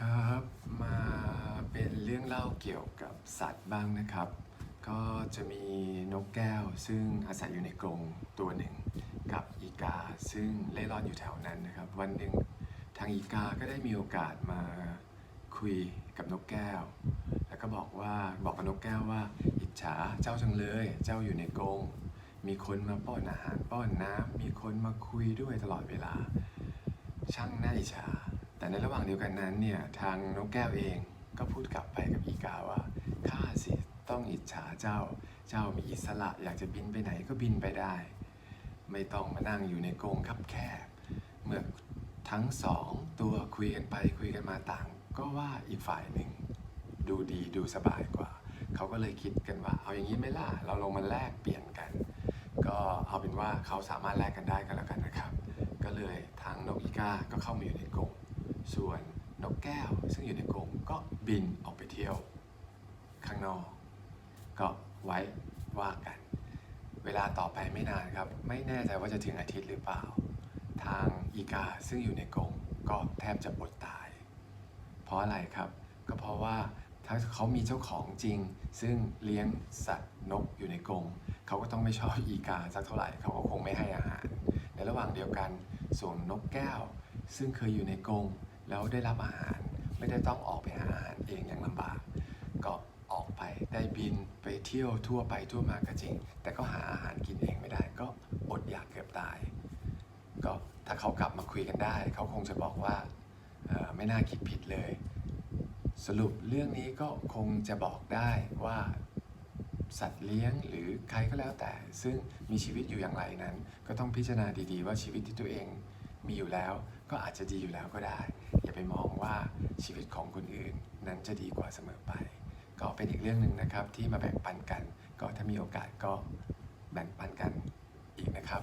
ครับ มาเป็นเรื่องเล่าเกี่ยวกับสัตว์บ้างนะครับ ก็จะมีนกแก้วซึ่งอาศัยอยู่ในกรงตัวหนึ่ง กับอีกาซึ่งเล่ร่อนอยู่แถวนั้นนะครับ วันหนึ่งทางอีกาก็ได้มีโอกาสมาคุยกับนกแก้ว แล้วก็บอกว่าบอกกับนกแก้วว่า อิจฉาเจ้าจังเลย เจ้าอยู่ในกรงมีคนมาป้อนอาหารป้อนน้ำมีคนมาคุยด้วยตลอดเวลา ช่างน่าอิจฉา แต่ในระหว่างเดียวกันนั้นเนี่ยทางนกแก้วเองก็พูดกลับไปกับอีกาว่าข้าสิต้องอิจฉาเจ้า เจ้ามีอิสระอยากจะบินไปไหนก็บินไปได้ ไม่ต้องมานั่งอยู่ในกรงคับแคบ เมื่อทั้งสองตัวคุยกันไปคุยกันมาต่าง ก็ว่าอีกฝ่ายหนึ่ง ดูดีดูสบายกว่า เขาก็เลยคิดกันว่า เอาอย่างนี้ไหมล่ะเราลงมาแลกเปลี่ยนกัน ก็เอาเป็นว่าเขาสามารถแลกกันได้ก็แล้วกันนะครับ ก็เลยทางนกอีกาก็เข้ามาอยู่ในกรง ส่วนนกแก้วซึ่งอยู่ในกรงก็บินออกไปเที่ยว ข้างนอก ก็ไว้ว่ากัน เวลาต่อไปไม่นานครับ ไม่แน่ใจว่าจะถึงอาทิตย์หรือเปล่า ทางอีกาซึ่งอยู่ในกรงก็แทบจะอดตาย เพราะอะไรครับ ก็เพราะว่าถ้าเขามีเจ้าของจริง ซึ่งเลี้ยงสัตว์นกอยู่ในกรงเขาก็ต้องไม่ชอบอีกาสักเท่าไหร่เขาก็คงไม่ให้อาหาร ในระหว่างเดียวกันส่วนนกแก้ว ซึ่งเคยอยู่ในกรง แล้วได้รับอาหาร ไม่ได้ต้องออกไปหาอาหารเองอย่างลำบาก ก็ออกไปได้บินไปเที่ยวทั่วไปทั่วมาก็จริง แต่ก็หาอาหารกินเองไม่ได้ ก็อดอยากเกือบตาย ก็ถ้าเขากลับมาคุยกันได้ เขาคงจะบอกว่าไม่น่าคิดผิดเลย สรุปเรื่องนี้ก็คงจะบอกได้ว่าสัตว์เลี้ยงหรือใครก็แล้วแต่ ซึ่งมีชีวิตอยู่อย่างไรนั้น ก็ต้องพิจารณาดีๆ ว่าชีวิตที่ตัวเองมีอยู่แล้ว ก็อาจจะดีอยู่แล้วก็ได้ อย่าไปมองว่าชีวิตของคนอื่นนั้นจะดีกว่าเสมอไป ก็เป็นอีกเรื่องหนึ่งนะครับที่มาแบ่งปันกัน ก็ถ้ามีโอกาสก็แบ่งปันกันอีกนะครับ